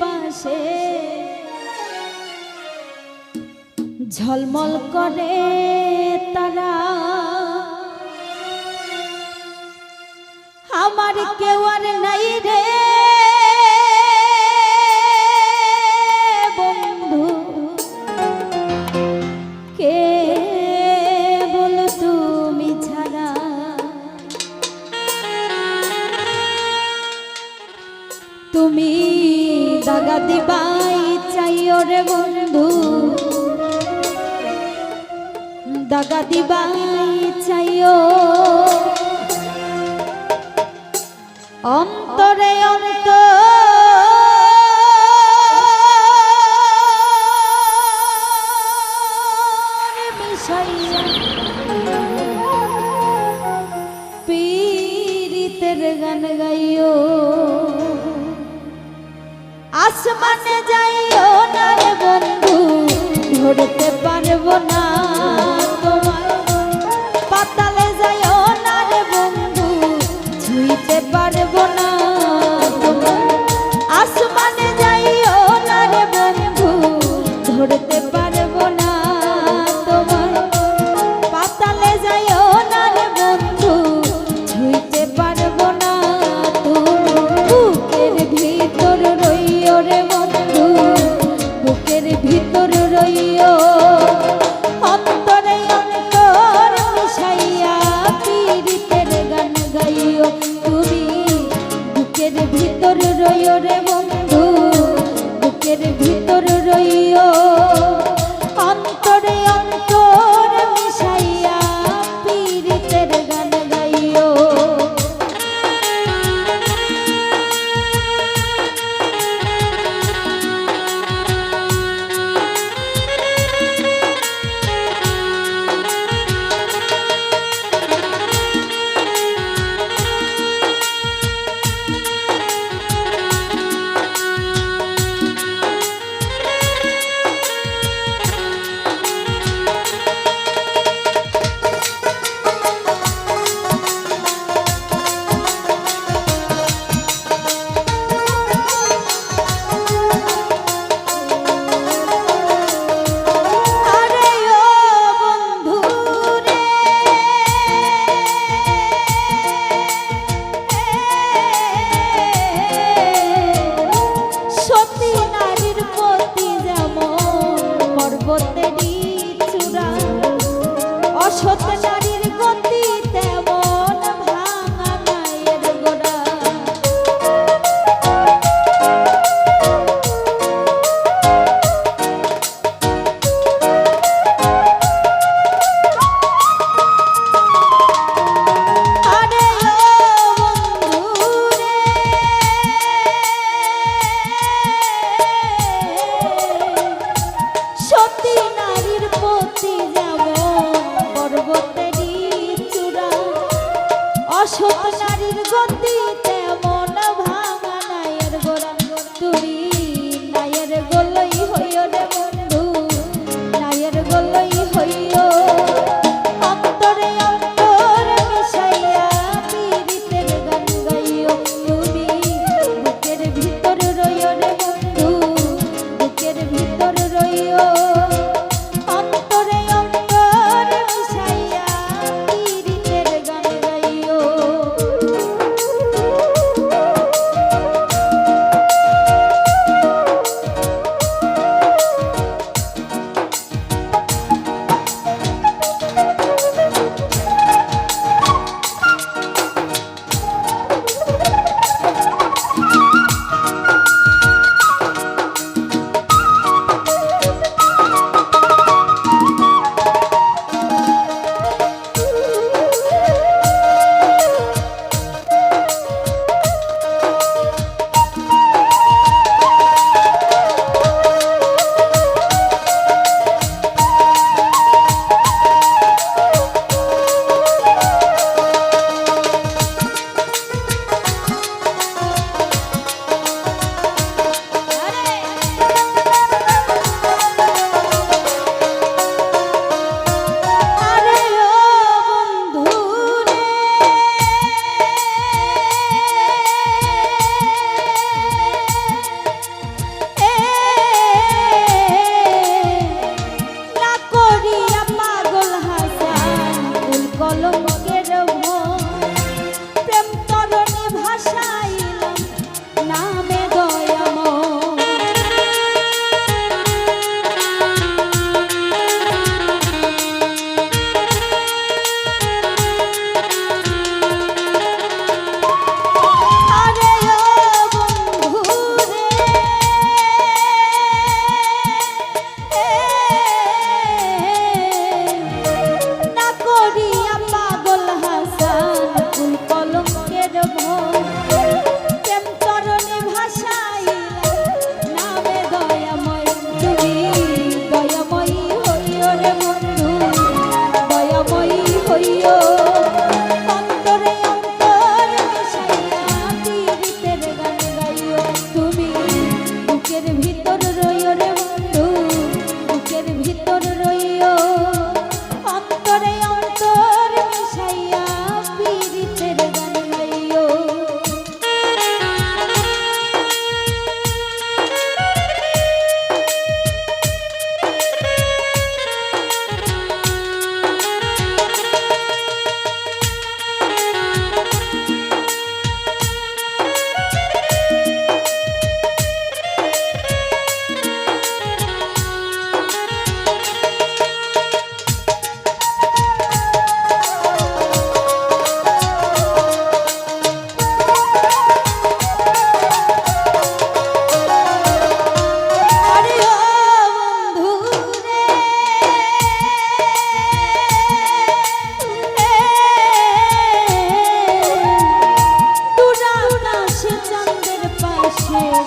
পাশে। ঝলমল করে তারা। আমার কেউ আর নাই রে। তুমি দাগা দিবাই চাই রে বন্ধু। দাগা দিবাই চাইও। অন্তরে অন্তরে গতি তেমন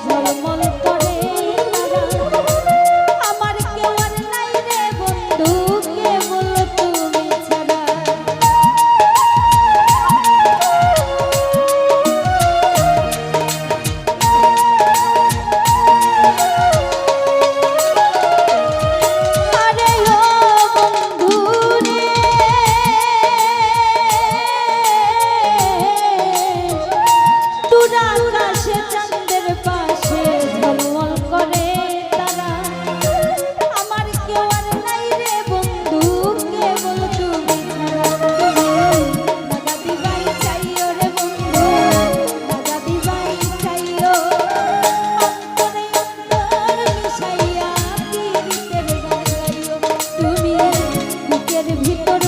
ঝরে ভিতর